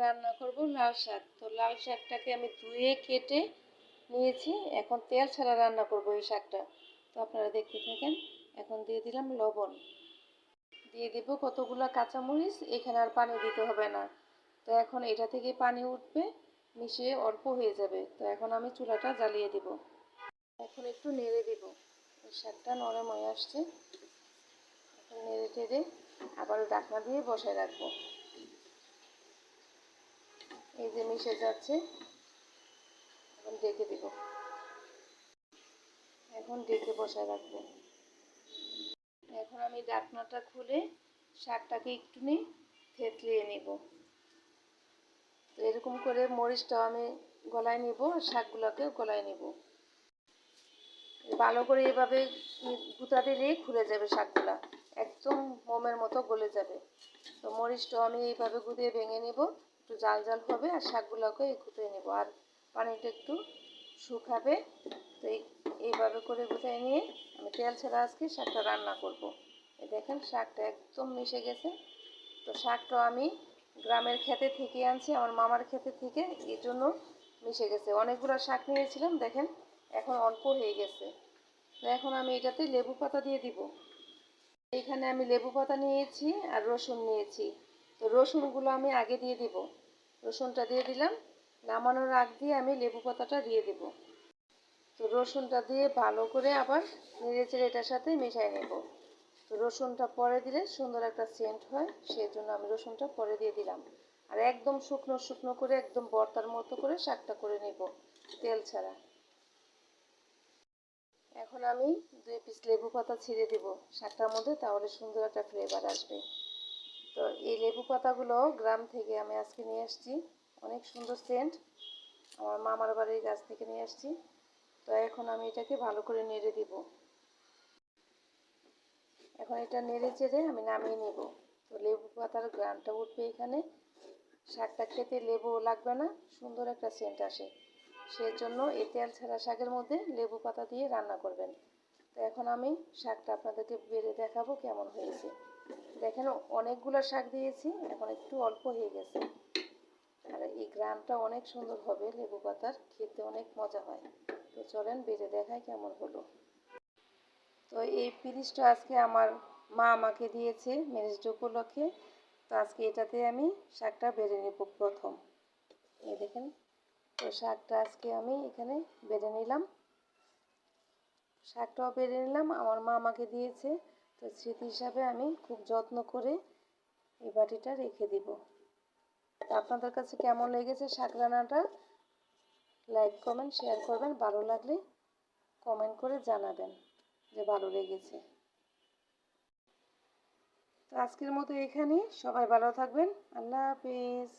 রান্না করব লাল শাক। তো লাল শাকটাকে আমি ধুয়ে, কেটে নিয়েছি। এখন তেল ছাড়া রান্না করব এই শাকটা। তো আপনারা দেখতে থাকেন, এখন দিয়ে দিলাম লবণ। দিয়ে দিব কতগুলো কাঁচামরিচ, এখানে আর পানি দিতে হবে না। তো এখন এটা থেকে পানি উঠবে, মিশিয়ে অল্প হয়ে যাবে। তো এখন আমি চুলাটা জ্বালিয়ে দিব। এখন একটু নেড়ে দিব। শাকটা নরম হয়ে আসছে। এখন নেড়ে টেড়ে আবার ডাকনা দিয়ে বসায় রাখব। এই যে মিশে যাচ্ছে। এখন ডেকে দিব। এখন ডেকে বসায় রাখব। এখন আমি ডাকনাটা খুলে শাকটাকে একটু নিয়ে থেতলিয়ে নিব। তো এরকম করে মরিচটাও আমি গলায় নিব আর শাকগুলোকেও গলায় নিব। ভালো করে এভাবে গুঁতা দিলেই খুলে যাবে শাকগুলা। একদম মোমের মতো গলে যাবে। তো মরিচটাও আমি এইভাবে গুঁতিয়ে ভেঙে নিব। একটু জাল জাল হবে আর শাকগুলোকে গুঁতিয়ে নেব। আর পানিটা একটু শুকাবে, তো এইভাবে করে গুঁতিয়ে নিয়ে আমি তেল ছাড়া আজকে শাকটা রান্না করব। এই দেখেন শাকটা একদম মিশে গেছে। তো শাকটা আমি গ্রামের খেতে থেকে আনছি, আমার মামার খেতে থেকে, এই জন্য মিশে গেছে। অনেকগুলো শাক নিয়েছিলাম, দেখেন, এখন অল্প হয়ে গেছে। তো এখন আমি এটাতে লেবু পাতা দিয়ে দিব। এইখানে আমি লেবু পাতা নিয়েছি আর রসুন নিয়েছি। তো রসুনগুলো আমি আগে দিয়ে দিব। রসুনটা দিয়ে দিলাম। নামানোর আগ দিয়ে আমি লেবু পাতাটা দিয়ে দেব। তো রসুনটা দিয়ে ভালো করে আবার নেড়ে চেড়ে এটার সাথে মিশাই নেব। তো রসুনটা পরে দিলে সুন্দর একটা সেন্ট হয়, সেই জন্য আমি রসুনটা পরে দিয়ে দিলাম। আর একদম শুকনো শুকনো করে, একদম বর্তার মতো করে শাকটা করে নেব, তেল ছাড়া। এখন আমি দুই পিস লেবু পাতা ছিঁড়ে দিব। শাকটার মধ্যে তাহলে সুন্দর একটা ফ্লেভার আসবে। লেবু পাতাগুলো গ্রাম থেকে আমি আজকে নিয়ে আসছি। অনেক সুন্দর সেন্ট আমার মামার বাড়ির গাছ থেকে নিয়ে আসছি। তো এখন আমি এটাকে ভালো করে নেড়ে দিব। এখন এটা নেড়ে চেড়ে আমি নামিয়ে নেব। তো লেবু পাতার গ্রামটা উঠবে এখানে। শাকটা খেতে লেবু লাগবে না, সুন্দর একটা সেন্ট আসে। সেজন্য এই তেল ছাড়া শাকের মধ্যে লেবু পাতা দিয়ে রান্না করবেন। তো এখন আমি শাকটা আপনাদেরকে বেড়ে দেখাবো কেমন হয়েছে। দেখেন, অনেকগুলো শাক দিয়েছি, এখন একটু অল্প হয়ে গেছে। আর এই গ্রামটা অনেক সুন্দর হবে, লেবু পাতার, খেতে অনেক মজা হয়। তো চলেন, বেড়ে দেখায় কেমন হলো। তো এই পিরিচটা আজকে আমার মা আমাকে দিয়েছে ম্যারেজ উপলক্ষে। তো আজকে এটাতে আমি শাকটা বেড়ে নেব প্রথম। এই দেখেন, তো শাকটা আজকে আমি এখানে বেড়ে নিলাম। শাকটাও বেড়ে নিলাম, আমার মা আমাকে দিয়েছে। তো স্মৃতি হিসাবে আমি খুব যত্ন করে এই বাটিটা রেখে দিব। আপনাদের কাছে কেমন লেগেছে শাক রান্নাটা? লাইক কমেন্ট শেয়ার করবেন। ভালো লাগলে কমেন্ট করে জানাবেন যে ভালো লেগেছে। তো আজকের মতো এখানেই। সবাই ভালো থাকবেন। আল্লাহ হাফিজ।